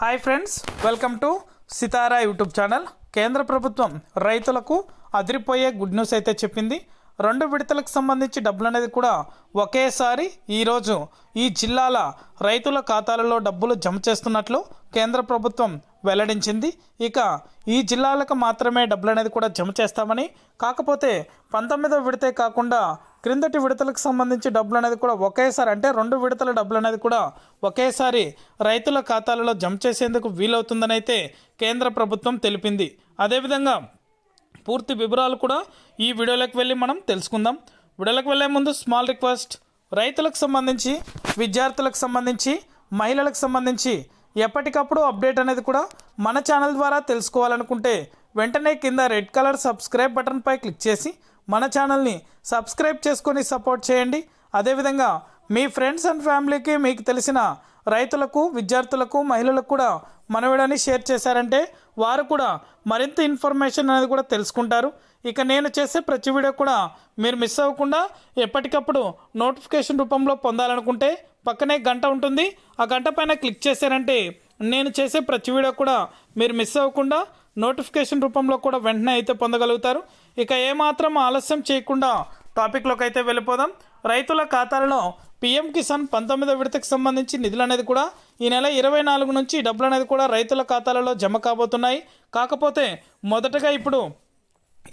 Hi friends welcome to Sitara YouTube channel కేంద్ర ప్రభుత్వం రైతులకు అదిరిపోయే గుడ్ న్యూస్ అయితే చెప్పింది. రెండు విడతలకు సంబంధించి డబ్బులు అనేది కూడా ఒకేసారి ఈరోజు ఈ జిల్లాల రైతుల ఖాతాలలో డబ్బులు జమ చేస్తున్నట్లు కేంద్ర ప్రభుత్వం వెల్లడించింది. ఇక ఈ జిల్లాలకు మాత్రమే డబ్బులు అనేది కూడా జమ చేస్తామని. కాకపోతే పంతొమ్మిదవ విడతే కాకుండా క్రిందటి విడతలకు సంబంధించి డబ్బులు అనేది కూడా ఒకేసారి అంటే రెండు విడతల డబ్బులు అనేది కూడా ఒకేసారి రైతుల ఖాతాలలో జమ చేసేందుకు వీలవుతుందని అయితే కేంద్ర ప్రభుత్వం తెలిపింది. అదేవిధంగా పూర్తి వివరాలు కూడా ఈ వీడియోలోకి వెళ్ళి మనం తెలుసుకుందాం. వీడియోలోకి వెళ్ళే ముందు స్మాల్ రిక్వెస్ట్ రైతులకు సంబంధించి విద్యార్థులకు సంబంధించి మహిళలకు సంబంధించి ఎప్పటికప్పుడు అప్డేట్ అనేది కూడా మన ఛానల్ ద్వారా తెలుసుకోవాలనుకుంటే వెంటనే కింద రెడ్ కలర్ సబ్స్క్రైబ్ బటన్పై క్లిక్ చేసి మన ఛానల్ని సబ్స్క్రైబ్ చేసుకొని సపోర్ట్ చేయండి. అదేవిధంగా మీ ఫ్రెండ్స్ అండ్ ఫ్యామిలీకి మీకు తెలిసిన రైతులకు విద్యార్థులకు మహిళలకు కూడా మన షేర్ చేశారంటే వారు కూడా మరింత ఇన్ఫర్మేషన్ అనేది కూడా తెలుసుకుంటారు. ఇక నేను చేసే ప్రతి వీడియో కూడా మీరు మిస్ అవ్వకుండా ఎప్పటికప్పుడు నోటిఫికేషన్ రూపంలో పొందాలనుకుంటే పక్కనే గంట ఉంటుంది. ఆ గంట పైన క్లిక్ చేశారంటే నేను చేసే ప్రతి వీడియో కూడా మీరు మిస్ అవ్వకుండా నోటిఫికేషన్ రూపంలో కూడా వెంటనే అయితే పొందగలుగుతారు. ఇక ఏమాత్రం ఆలస్యం చేయకుండా టాపిక్లోకి అయితే వెళ్ళిపోదాం. రైతుల ఖాతాలలో పీఎం కిసాన్ పంతొమ్మిదో విడతకు సంబంధించి నిధులు అనేది కూడా ఈ నెల ఇరవై నాలుగు నుంచి డబ్బులు అనేది కూడా రైతుల ఖాతాలలో జమ కాబోతున్నాయి. కాకపోతే మొదటగా ఇప్పుడు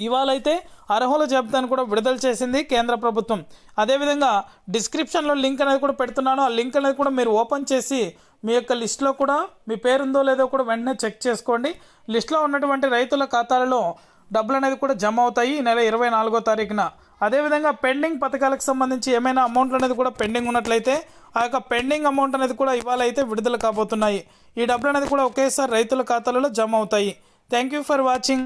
ఇవాళైతే అర్హుల జాబితాను కూడా విడుదల చేసింది కేంద్ర ప్రభుత్వం. అదేవిధంగా డిస్క్రిప్షన్లో లింక్ అనేది కూడా పెడుతున్నాను. ఆ లింక్ అనేది కూడా మీరు ఓపెన్ చేసి మీ యొక్క లిస్ట్లో కూడా మీ పేరుందో లేదో కూడా వెంటనే చెక్ చేసుకోండి. లిస్ట్లో ఉన్నటువంటి రైతుల ఖాతాలలో డబ్బులు అనేది కూడా జమ అవుతాయి ఈ నెల ఇరవై నాలుగో తారీఖున. అదేవిధంగా పెండింగ్ పథకాలకు సంబంధించి ఏమైనా అమౌంట్లు అనేది కూడా పెండింగ్ ఉన్నట్లయితే ఆ యొక్క పెండింగ్ అమౌంట్ అనేది కూడా ఇవాళ అయితే విడుదల కాబోతున్నాయి. ఈ డబ్బులు అనేది కూడా ఒకేసారి రైతుల ఖాతాలలో జమ అవుతాయి. Thank you for watching